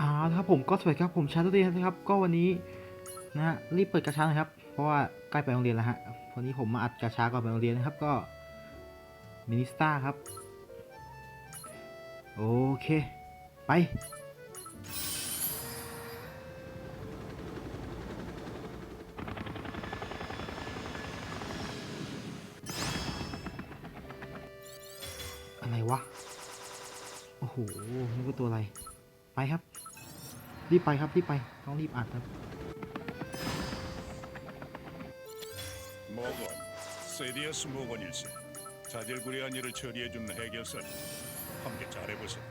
อ่าครับผมก็สวัสดีครับผมชาตุเรียนนะครับ ก็วันนี้นะรีบเปิดกระชานะครับ เพราะว่าใกล้ไปโรงเรียนแล้วฮะวันนี้ผมมาอัดกระชาก่อนไปโรงเรียนนะครับก็มินิสตาครับ โอเคไปอะไรวะ โอ้โห นี่ก็ตัวอะไร ไปครับ รีบไปครับ รีบไป ต้องรีบอัดครับ 모건, 세디어스 모건일세. 자질구레한 일을 처리해준 해결사를 함께 잘해보세요.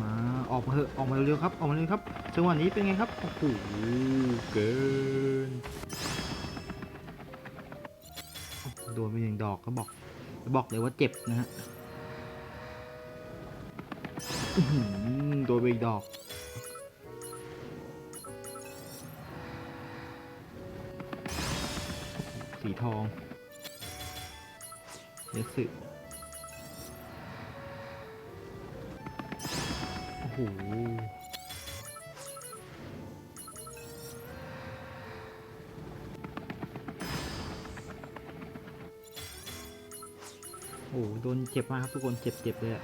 มาออกมาเถอะออกมาเร็วๆครับ ออกมาเลยครับ จังหวะนี้เป็นไงครับ โอ้โห เกินโอ้โหโดนไปหนึ่งดอกก็บอก บอกเลยว่าเจ็บนะฮะอื้อหือโดนไปอีกดอก สีทองเยสึโอ้โหโอ้โหโดนเจ็บมากครับทุกคนเจ็บเจ็บเลยอะ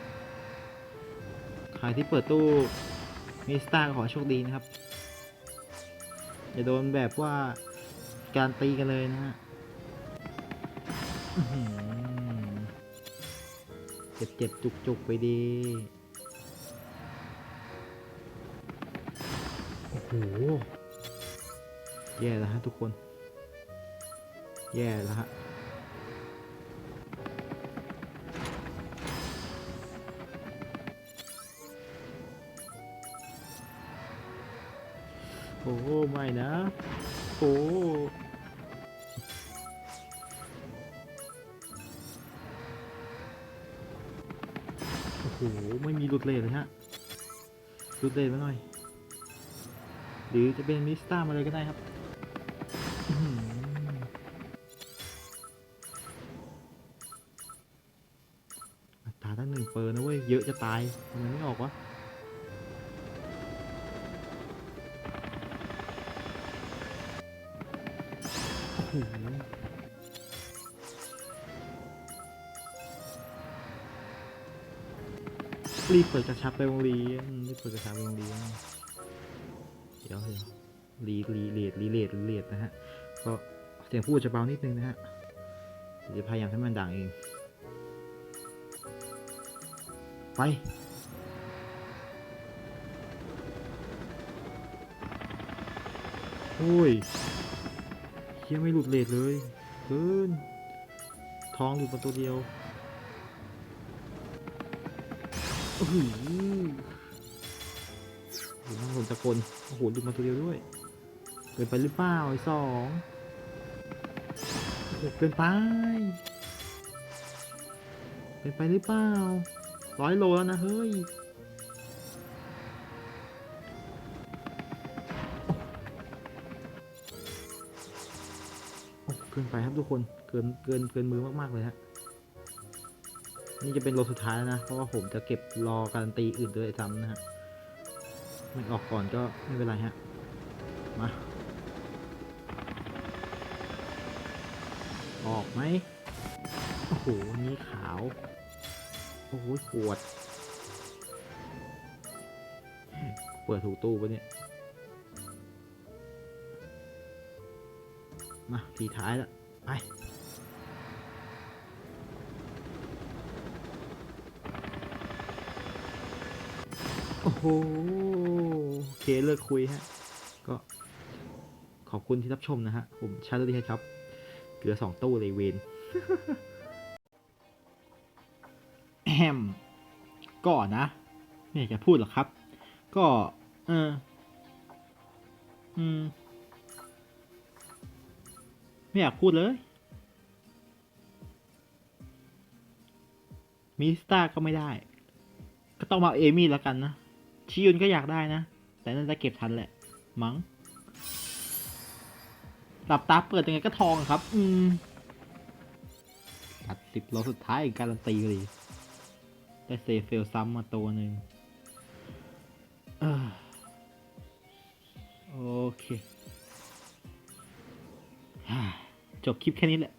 ใครที่เปิดตู้มิสตาขอโชคดีนะครับ อย่าโดนแบบว่าการตีกันเลยนะฮะ เจ็บเจ็บจุกจุกไปดี โอ้โห แย่แล้วฮะทุกคน แย่แล้วฮะโอ้ไม่นะ โอ้ หไม่มีหลุดเลยเลยฮะหลุดเลยมาหน่อย หรือจะเป็นมิสตามาเลยก็ได้ครับอัตราตั้งหนึ่งเปอร์นะเว้ย เยอะจะตายทำไมไม่ออกวะโอ้โห รีบเปิดกระชับไปโรงเรียนรีบเปิดกระชับไปโรงเรียนเดี๋ยวเดี๋ยวรีรีเลดรีเลดรีเลดนะฮะ ก็เสียงพูดจะเบานิดนึงนะฮะเดี๋ยวจะพยายามให้มันดังเอง ไปโอ้ยเฮียไม่หลุดเลดเลยเกินทองหลุดมาตัวเดียว โอ้โหโอ้โหน่าสนตะกลโอ้โหดูมาตัวเดียวด้วยเกินไปหรือเปล่าไอ้สองโอ้โหเกินไปเกินไปหรือเปล่าร้อยโลแล้วนะเฮ้ยโอ้เกินไปครับทุกคนเกินเกินเกินมือมากๆเลยฮะ นี่จะเป็นโลสุดท้ายแล้วนะ เพราะว่าผมจะเก็บรอการันตีอื่นด้วยซ้ำนะฮะ ไม่ออกก่อนก็ไม่เป็นไรฮะ มา ออกไหมโอ้โหนนี้ขาว โอ้โหปวด เปิดถูกตู้ปะเนี่ย มาทีท้ายแล้ว ไป โอ้โหโอเคเลิกคุยฮะ ก็ขอบคุณที่รับชมนะฮะ ผมชาร์ลดีครับ เกลือสองตู้เลยเวนแฮมก่อนนะ ไม่อยากจะพูดหรอกครับ ก็ เออ อืม ไม่อยากพูดเลย มิสตาก็ไม่ได้ ก็ต้องมาเอมี่แล้วกันนะ ชิยุนก็อยากได้นะ แต่น่าจะเก็บทันแหละ มั้งหลับตาเปิดยังไงก็ทองครับ อืมตัดสิบโลสุดท้ายการันตีเลยได้เซฟเฟลซ้ำมาตัวหนึ่งเออฮ่าจบคลิปแค่นี้แหละ